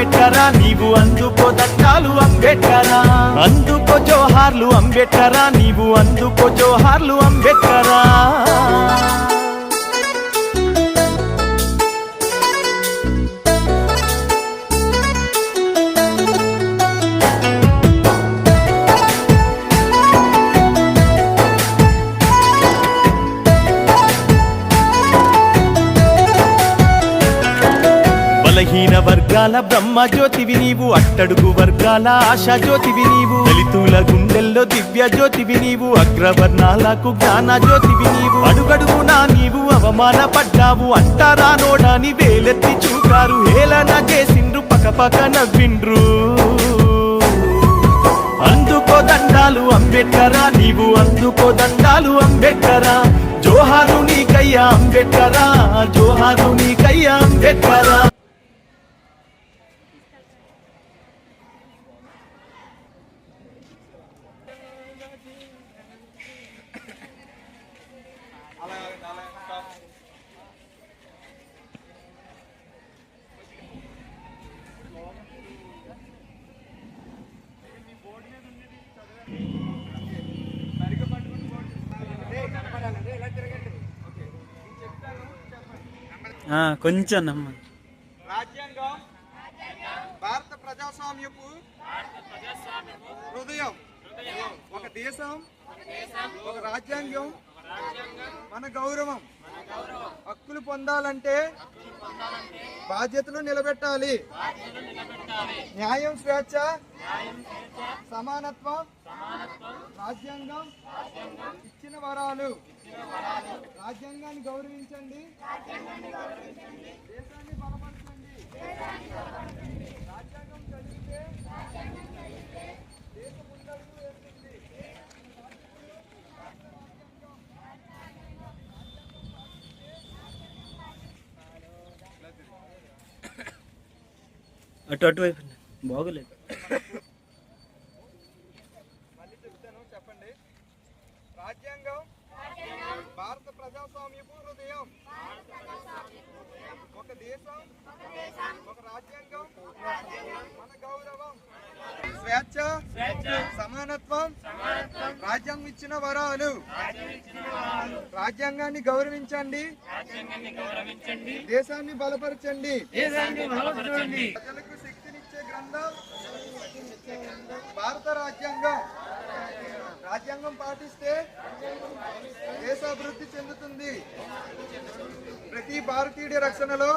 అంబేద్కరా నీవు అందుకో దట్టాలు అంబేద్కరా. అందుకో జోహార్లు అంబేద్కరా నీవు అందుకో జోహార్లు అంబేద్కరా. బలహీన వర్గాల బ్రహ్మ జ్యోతివి నీవు అట్టడుగు వర్గాల ఆశా జ్యోతివి నీవు దళితుల గుండెల్లో దివ్య జ్యోతివి నీవు అగ్రవర్ణాలకు జ్ఞాన జ్యోతివి నీవు. అడుగడుగునా నీవు అవమాన పడ్డావు అంటారా నోడాని వేలెత్తి చూకారు హేళన చేసిండ్రు పకపక నవ్విండ్రు. అందుకో దండాలు అంబేద్కరా నీవు అందుకో దండాలు అంబేద్కరా. జోహారు నీకయ్యా అంబేద్కరా జోహారు నీకయ్యా అంబేద్కరా. కొంచెం రాజ్యాంగం భారత ప్రజాస్వామ్యపు హృదయం. ఒక దేశం ఒక రాజ్యాంగం మన గౌరవం. హక్కులు పొందాలంటే బాధ్యతలు నిలబెట్టాలి. న్యాయం స్వేచ్ఛ సమానత్వం రాజ్యాంగం ఇచ్చిన వరాలు. రాజ్యాంగాన్ని గౌరవించండి దేశాన్ని బలపరచండి రాజ్యాంగం చదివితే దేశం ముందడుగు వేస్తుంది అటు అటువైపు బాగోలేదు మళ్ళీ చెప్తాను చెప్పండి రాజ్యాంగం భారత ప్రజాస్వామ్యపు హృదయం ఒక దేశం ఒక రాజ్యాంగం మన గౌరవం. స్వేచ్ఛ సమానత్వం రాజ్యాంగం ఇచ్చిన వరాలు. రాజ్యాంగాన్ని గౌరవించండి. దేశాన్ని బలపరచండి. ప్రజలకు రాజ్యాంగం భారత రాజ్యాంగం. రాజ్యాంగం పాటిస్తే దేశ అభివృద్ధి చెందుతుంది. ప్రతి భారతీయుడి రక్షణలో